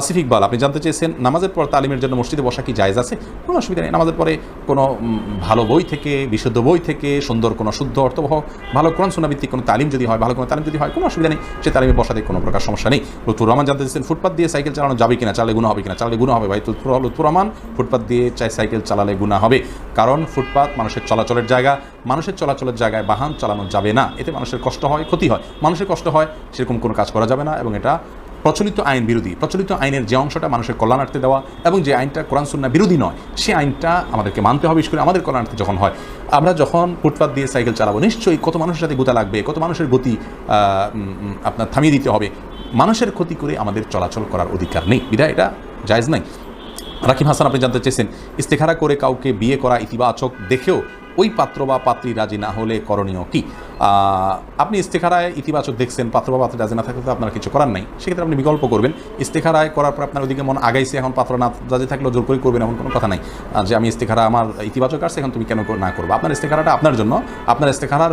আসিফ ইকবাল আপনি জানতে চেয়েছেন, নামাজের পর তালিমের জন্য মসজিদে বসা কি জায়েজ আছে? কোনো অসুবিধা নেই, নামাজের পরে কোনো ভালো বই থেকে, বিশুদ্ধ বই থেকে, সুন্দর কোনো শুদ্ধ অর্থবহ ভালো কোরআন সুন্নাভিত্তিক কোনো তালিম যদি হয়, ভালো কোনো তালিম যদি হয়, কোনো অসুবিধা নেই, সে তালিমে বসাতে কোনো প্রকার সমস্যা নেই। লুৎফুর রহমান জানতে চেয়েছেন, ফুটপাত দিয়ে সাইকেল চালানো যাবে কিনা, চালালে গুণা হবে কিনা? চালালে গুণা হবে, ভাই লুৎফুর রহমান, ফুটপাত দিয়ে চাই সাইকেল চালালে গুণা হবে। কারণ ফুটপাত মানুষের চলাচলের জায়গা, মানুষের চলাচলের জায়গায় বাহন চালানো যাবে না। এতে মানুষের কষ্ট হয়, ক্ষতি হয়। মানুষের কষ্ট হয়, সেরকম কোনো কাজ করা যাবে না এবং এটা প্রচলিত আইন বিরোধী। প্রচলিত আইনের যে অংশটা মানুষের কল্যাণার্থে দেওয়া এবং যে আইনটা কোরআন সুন্না বিরোধী নয়, সে আইনটা আমাদেরকে মানতে হবে, বিশেষ করে আমাদের কল্যাণার্থে যখন হয়। আমরা যখন ফুটপাত দিয়ে সাইকেল চালাবো, নিশ্চয়ই কত মানুষের সাথে গোতা লাগবে, কত মানুষের গতি আপনার থামিয়ে দিতে হবে। মানুষের ক্ষতি করে আমাদের চলাচল করার অধিকার নেই। বিধায় এটা জায়জ নাই। রাকিব হাসান, আপনি জানতে চেয়েছেন, ইস্তেখারা করে কাউকে বিয়ে করা ইতিবাচক দেখেও ওই পাত্র বা পাত্রী রাজি না হলে করণীয় কি? আপনি ইস্তেখারায় ইতিবাচক দেখছেন, পাত্র বা পাত্রী রাজি না থাকলে তো আপনার কিছু করার নাই। সেক্ষেত্রে আপনি বিকল্প করবেন। ইস্তেখারায় করার পর আপনার ওইদিকে মন আগাইছে, এখন পাত্র না রাজি থাকলেও জোর করে করবেন, এমন কোনো কথা নাই। যে আমি ইস্তেখারা আমার ইতিবাচক আসছে, এখন তুমি কেন না করব? আপনার ইস্তেখারাটা আপনার জন্য, আপনার ইস্তেখারার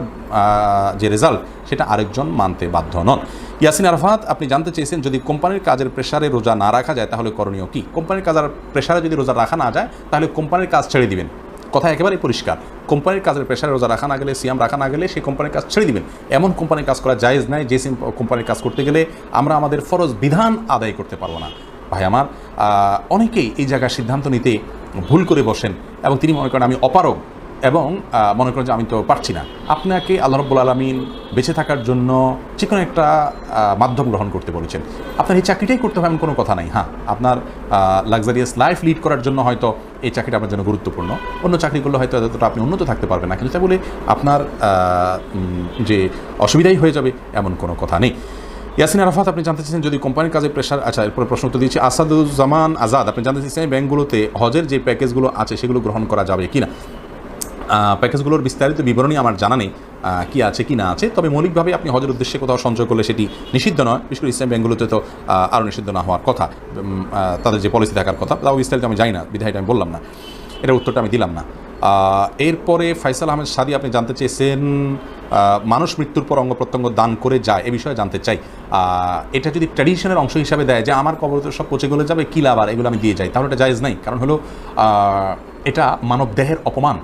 যে রেজাল্ট সেটা আরেকজন মানতে বাধ্য নন। ইয়াসিন আরফাত, আপনি জানতে চেয়েছেন যদি কোম্পানির কাজের প্রেশারে রোজা না রাখা যায়, তাহলে করণীয় কি? কোম্পানির কাজের প্রেশারে যদি রোজা রাখা না যায়, তাহলে কোম্পানির কাজ ছেড়ে দিবেন। কথা একেবারেই পরিষ্কার। কোম্পানির কাজের প্রেশারে রোজা রাখা না গেলে, সিয়াম রাখা না গেলে সেই কোম্পানির কাজ ছেড়ে দিবেন। এমন কোম্পানির কাজ করা জায়েজ নাই, যে সিম- কোম্পানির কাজ করতে গেলে আমরা আমাদের ফরজ বিধান আদায় করতে পারব না। ভাই আমার অনেকেই এই জায়গায় সিদ্ধান্ত নিতে ভুল করে বসেন, এবং তিনি মনে করেন আমি অপারগ। এবং মনে করেন যে আমি তো পারছি না। আপনাকে আল্লাহ রব্বুল আলমিন বেঁচে থাকার জন্য যে কোনো একটা মাধ্যম গ্রহণ করতে বলেছেন। আপনার এই চাকরিটাই করতে হবে এমন কোনো কথা নাই। হ্যাঁ আপনার লাক্সারিয়াস লাইফ লিড করার জন্য হয়তো এই চাকরিটা আপনার জন্য গুরুত্বপূর্ণ। অন্য চাকরিগুলো হয়তো এতটা আপনি উন্নত থাকতে পারবেন না। কিন্তু তা বলে আপনার যে অসুবিধাই হয়ে যাবে এমন কোনো কথা নেই। ইয়াসিন আরাফাত আপনি জানতে চাইছেন যদি কোম্পানির কাজে প্রেশার আচ্ছা এরপরে প্রশ্ন উত্তর দিচ্ছি। আসাদুজ্জামান আজাদ আপনি জানতে চাইছেন ব্যাংকগুলোতে হজের যে প্যাকেজগুলো আছে সেগুলো গ্রহণ করা যাবে কিনা? আহ, প্যাকেজগুলোর বিস্তারিত বিবরণী আমার জানা নেই কি আছে, কি না আছে। তবে মৌলিকভাবে আপনি হজের উদ্দেশ্যে কোথাও সঞ্চয় করলে সেটি নিষিদ্ধ নয়। বিশেষ করে ইসলাম ব্যাংকগুলোতে তো আরও নিষিদ্ধ না হওয়ার কথা। তাদের যে পলিসি থাকার কথা, তাও বিস্তারিত আমি জানি না বিধায়টা আমি বললাম না। এটার উত্তরটা আমি দিলাম না। এরপরে ফাইসাল আহমেদ সাদি, আপনি জানতে চেয়েছেন মানুষ মৃত্যুর পর অঙ্গ প্রত্যঙ্গ দান করে যায়, এ বিষয়ে জানতে চাই। এটা যদি ট্র্যাডিশনের অংশ হিসাবে দেয় যে আমার কবর তো সব পচে গলে যাবে, কী লাভ আর? এগুলো আমি দিয়ে যাই। তাহলে এটা জায়েজ নাই। কারণ হলো এটা মানব দেহের অপমান।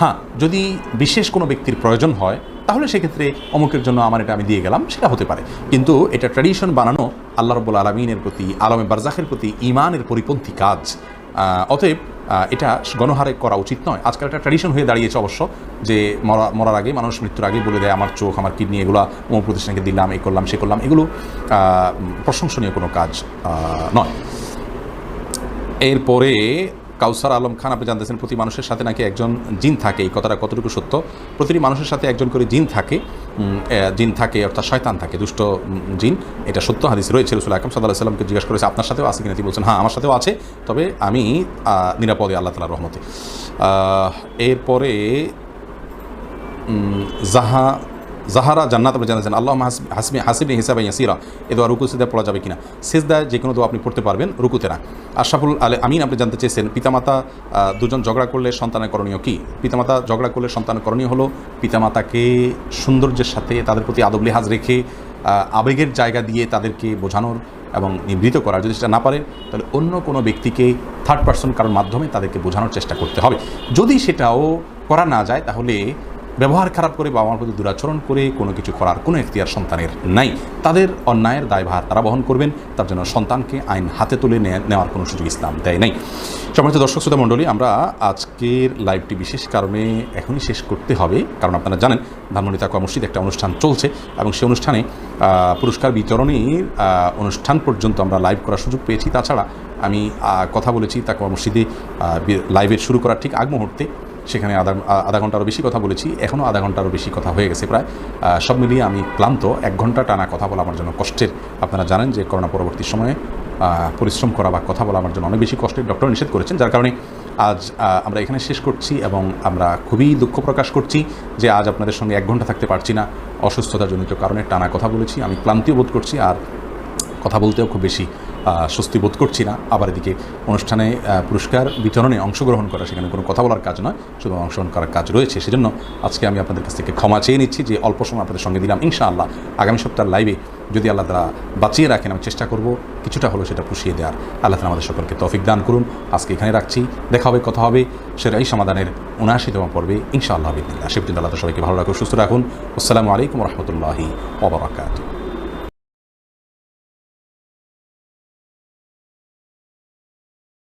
হ্যাঁ যদি বিশেষ কোনো ব্যক্তির প্রয়োজন হয়, তাহলে সেক্ষেত্রে অমুকের জন্য আমার এটা আমি দিয়ে গেলাম, সেটা হতে পারে। কিন্তু এটা ট্র্যাডিশন বানানো আল্লাহ রব্বুল আলমিনের প্রতি, আলমে বারজাখের প্রতি ইমানের পরিপন্থী কাজ। অতএব এটা গণহারে করা উচিত নয়। আজকাল একটা ট্র্যাডিশন হয়ে দাঁড়িয়েছে অবশ্য যে মরা, মরার আগে, মানুষ মৃত্যুর আগে বলে দেয়, আমার চোখ, আমার কিডনি, এগুলো অমুক প্রতিষ্ঠানকে দিলাম এই করলাম, সে করলাম। এগুলো প্রশংসনীয় কোনো কাজ নয়। এরপরে কাউসার আলম খান, আপনি জানতেছেন প্রতি মানুষের সাথে নাকি একজন জিন থাকে, এই কথাটা কতটুকু সত্য? প্রতিটি মানুষের সাথে একজন করে জিন থাকে জিন থাকে, অর্থাৎ শয়তান থাকে, দুষ্ট জিন, এটা সত্য হাদিস রয়েছে, রসুল আকরম সাল্লাহ সাল্লামকে জিজ্ঞাসা করেছে, আপনার সাথেও আছে কিনা? তিনি বলছেন হ্যাঁ আমার সাথেও আছে, তবে আমি নিরাপদে আল্লাহ তালার রহমতে। এরপরে জাহা জাহারা জান্নাত আপনি জানাচ্ছেন আল্লাহ হাসমি হাসিবনি হিসাবে ইয়াসিরা, এ দোয়া রুকু সিদা পড়া যাবে কিনা। সেজদায় যে কোনো দোয়া আপনি পড়তে পারবেন রুকুতে না। আশরাফুল আলে আমিন আপনি জানতে চেয়েছেন, পিতামাতা দুজন ঝগড়া করলে সন্তানের করণীয় কি? পিতামাতা ঝগড়া করলে সন্তানের করণীয় হলো, পিতামাতাকে সৌন্দর্যের সাথে তাদের প্রতি আদব লিহাজ রেখে আবেগের জায়গা দিয়ে তাদেরকে বোঝানোর এবং নিবৃত করার যদি সেটা না পারেন, তাহলে অন্য কোনো ব্যক্তিকে থার্ড পার্সন কারোর মাধ্যমে তাদেরকে বোঝানোর চেষ্টা করতে হবে। যদি সেটাও করা না যায়, তাহলে ব্যবহার খারাপ করে বাবা মার প্রতি দুরাচরণ করে কোনো কিছু করার কোনো এখতিয়ার সন্তানের নাই। তাদের অন্যায়ের দায়ভার তারা বহন করবেন, তার জন্য সন্তানকে আইন হাতে তুলে নেওয়ার কোনো সুযোগ ইসলাম দেয় নাই। সম্মানিত দর্শক, শ্রোতা মণ্ডলী, আমরা আজকের লাইভটি বিশেষ কারণে এখনই শেষ করতে হবে। কারণ আপনারা জানেন ধানমন্ডি তাকুয়া মসজিদ একটা অনুষ্ঠান চলছে এবং সেই অনুষ্ঠানে পুরস্কার বিতরণীর অনুষ্ঠান পর্যন্ত আমরা লাইভ করার সুযোগ পেয়েছি। তাছাড়া আমি কথা বলেছি তাকুয়া মসজিদে লাইভের শুরু করার ঠিক আগ মুহূর্তে সেখানে আধা আধা ঘন্টারও বেশি কথা বলেছি। এখনও আধা ঘন্টারও বেশি কথা হয়ে গেছে প্রায়। সব মিলিয়ে আমি ক্লান্ত। এক ঘণ্টা টানা কথা বলা আমার জন্য কষ্টের। আপনারা জানেন যে করোনা পরবর্তী সময়ে পরিশ্রম করা বা কথা বলা আমার জন্য অনেক বেশি কষ্টের ডক্টর নিষেধ করেছেন। যার কারণে আজ আমরা এখানে শেষ করছি এবং আমরা খুবই দুঃখ প্রকাশ করছি যে আজ আপনাদের সঙ্গে এক ঘণ্টা থাকতে পারছি না। অসুস্থতাজনিত কারণে টানা কথা বলেছি। আমি ক্লান্তিও বোধ করছি আর কথা বলতেও খুব বেশি স্বস্তি বোধ করছি না। আবার এদিকে অনুষ্ঠানে পুরস্কার বিতরণে অংশগ্রহণ করা, সেখানে কোনো কথা বলার কাজ নয়, শুধু অংশগ্রহণ করার কাজ রয়েছে। সেজন্য আজকে আমি আপনাদের কাছ থেকে ক্ষমা চেয়ে নিচ্ছি যে অল্প সময় আপনাদের সঙ্গে দিলাম। ইনশাআল্লাহ আগামী সপ্তাহের লাইভে যদি আল্লাহ তারা বাঁচিয়ে রাখেন, আমি চেষ্টা করব কিছুটা হলেও সেটা পুষিয়ে দেওয়ার। আল্লাহ তালা আমাদের সকলকে তফিক দান করুন। আজকে এখানে রাখছি। দেখা হবে, কথা হবে সেটাই সমাধানের উনআশিতম পর্বে। ইনশাআল্লাহ বিদিল্লা সে পর্যন্ত আল্লাহ সবাইকে ভালো রাখুন সুস্থ রাখুন। আসসালামু আলাইকুম রহমতুল্লাহি ওবরাকাতু